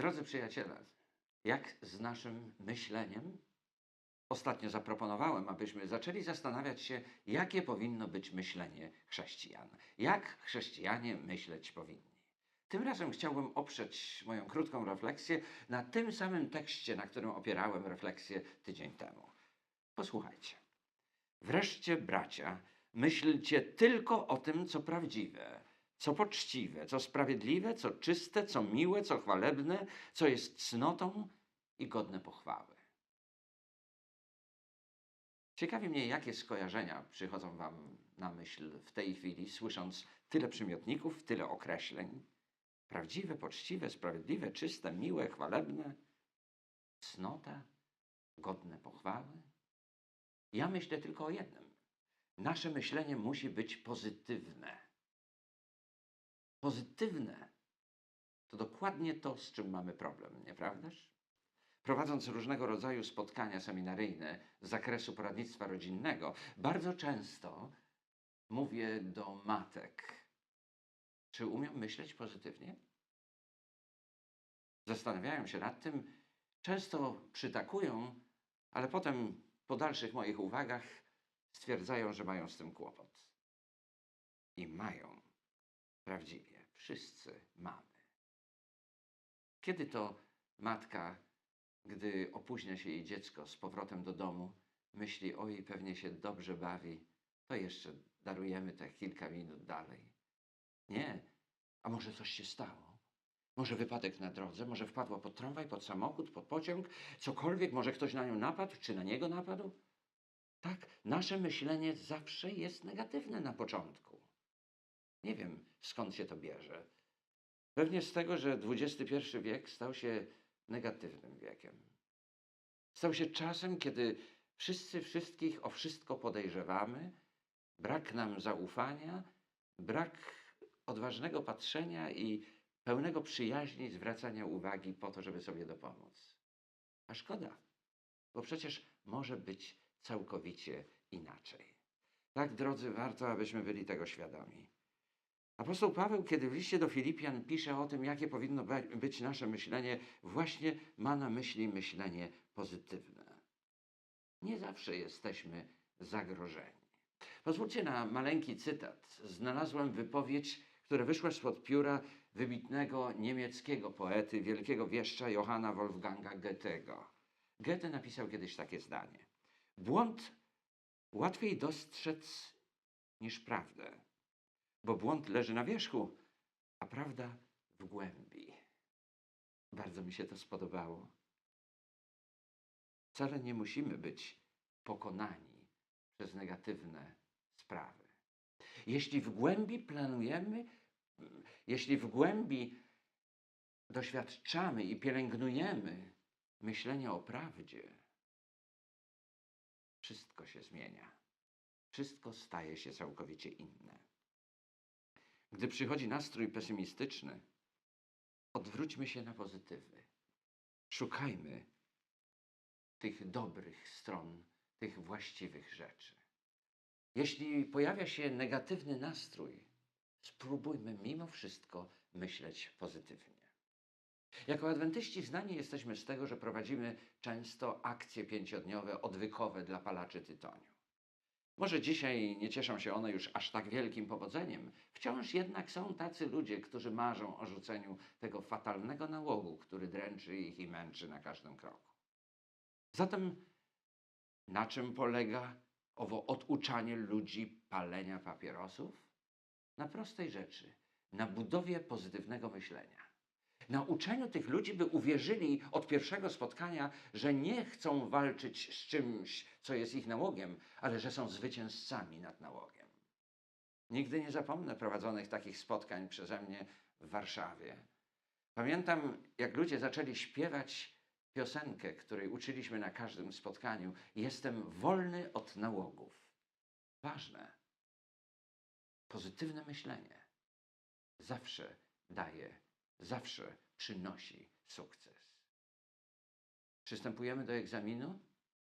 Drodzy przyjaciele, jak z naszym myśleniem? Ostatnio zaproponowałem, abyśmy zaczęli zastanawiać się, jakie powinno być myślenie chrześcijan. Jak chrześcijanie myśleć powinni. Tym razem chciałbym oprzeć moją krótką refleksję na tym samym tekście, na którym opierałem refleksję tydzień temu. Posłuchajcie. Wreszcie, bracia, myślcie tylko o tym, co prawdziwe, co poczciwe, co sprawiedliwe, co czyste, co miłe, co chwalebne, co jest cnotą i godne pochwały. Ciekawi mnie, jakie skojarzenia przychodzą Wam na myśl w tej chwili, słysząc tyle przymiotników, tyle określeń. Prawdziwe, poczciwe, sprawiedliwe, czyste, miłe, chwalebne, cnota, godne pochwały. Ja myślę tylko o jednym. Nasze myślenie musi być pozytywne. Pozytywne to dokładnie to, z czym mamy problem, nieprawdaż? Prowadząc różnego rodzaju spotkania seminaryjne z zakresu poradnictwa rodzinnego, bardzo często mówię do matek, czy umiem myśleć pozytywnie? Zastanawiają się nad tym, często przytakują, ale potem po dalszych moich uwagach stwierdzają, że mają z tym kłopot. I mają. Prawdziwie. Wszyscy mamy. Kiedy to matka, gdy opóźnia się jej dziecko z powrotem do domu, myśli, oj, pewnie się dobrze bawi, to jeszcze darujemy te kilka minut dalej. Nie. A może coś się stało? Może wypadek na drodze, może wpadła pod tramwaj, pod samochód, pod pociąg, cokolwiek, może ktoś na nią napadł, czy na niego napadł? Tak, nasze myślenie zawsze jest negatywne na początku. Nie wiem, skąd się to bierze. Pewnie z tego, że XXI wiek stał się negatywnym wiekiem. Stał się czasem, kiedy wszyscy wszystkich o wszystko podejrzewamy, brak nam zaufania, brak odważnego patrzenia i pełnego przyjaźni zwracania uwagi po to, żeby sobie dopomóc. A szkoda, bo przecież może być całkowicie inaczej. Tak, drodzy, warto, abyśmy byli tego świadomi. Apostoł Paweł, kiedy w liście do Filipian pisze o tym, jakie powinno być nasze myślenie, właśnie ma na myśli myślenie pozytywne. Nie zawsze jesteśmy zagrożeni. Pozwólcie na maleńki cytat. Znalazłem wypowiedź, która wyszła spod pióra wybitnego niemieckiego poety, wielkiego wieszcza Johanna Wolfganga Goethego. Goethe napisał kiedyś takie zdanie. Błąd łatwiej dostrzec niż prawdę, bo błąd leży na wierzchu, a prawda w głębi. Bardzo mi się to spodobało. Wcale nie musimy być pokonani przez negatywne sprawy. Jeśli w głębi planujemy, jeśli w głębi doświadczamy i pielęgnujemy myślenie o prawdzie, wszystko się zmienia. Wszystko staje się całkowicie inne. Gdy przychodzi nastrój pesymistyczny, odwróćmy się na pozytywy. Szukajmy tych dobrych stron, tych właściwych rzeczy. Jeśli pojawia się negatywny nastrój, spróbujmy mimo wszystko myśleć pozytywnie. Jako adwentyści znani jesteśmy z tego, że prowadzimy często akcje pięciodniowe, odwykowe dla palaczy tytoniu. Może dzisiaj nie cieszą się one już aż tak wielkim powodzeniem, wciąż jednak są tacy ludzie, którzy marzą o rzuceniu tego fatalnego nałogu, który dręczy ich i męczy na każdym kroku. Zatem na czym polega owo oduczanie ludzi palenia papierosów? Na prostej rzeczy, na budowie pozytywnego myślenia. Na uczeniu tych ludzi, by uwierzyli od pierwszego spotkania, że nie chcą walczyć z czymś, co jest ich nałogiem, ale że są zwycięzcami nad nałogiem. Nigdy nie zapomnę prowadzonych takich spotkań przeze mnie w Warszawie. Pamiętam, jak ludzie zaczęli śpiewać piosenkę, której uczyliśmy na każdym spotkaniu. Jestem wolny od nałogów. Ważne. Pozytywne myślenie zawsze daje, zawsze przynosi sukces. Przystępujemy do egzaminu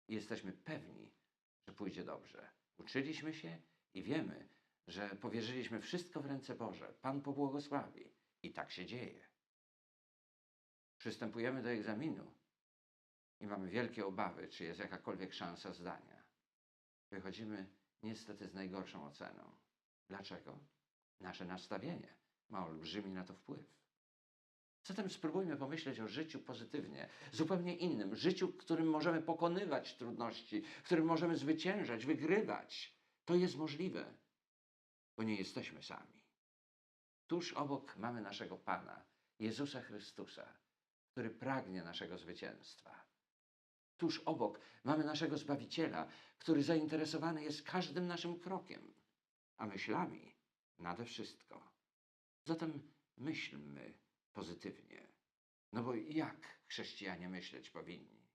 i jesteśmy pewni, że pójdzie dobrze. Uczyliśmy się i wiemy, że powierzyliśmy wszystko w ręce Boże. Pan pobłogosławi. I tak się dzieje. przystępujemy do egzaminu i mamy wielkie obawy, czy jest jakakolwiek szansa zdania. Wychodzimy niestety z najgorszą oceną. Dlaczego? Nasze nastawienie ma olbrzymi na to wpływ. Zatem spróbujmy pomyśleć o życiu pozytywnie, zupełnie innym, życiu, w którym możemy pokonywać trudności, w którym możemy zwyciężać, wygrywać. To jest możliwe, bo nie jesteśmy sami. Tuż obok mamy naszego Pana, Jezusa Chrystusa, który pragnie naszego zwycięstwa. Tuż obok mamy naszego Zbawiciela, który zainteresowany jest każdym naszym krokiem, a myślami nade wszystko. Zatem myślmy pozytywnie. No bo jak chrześcijanie myśleć powinni?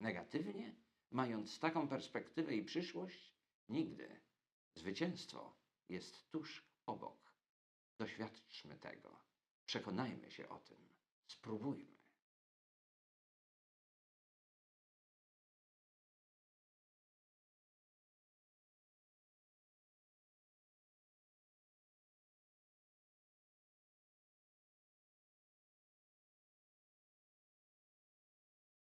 Negatywnie? Mając taką perspektywę i przyszłość? Nigdy. Zwycięstwo jest tuż obok. Doświadczmy tego. Przekonajmy się o tym. Spróbujmy.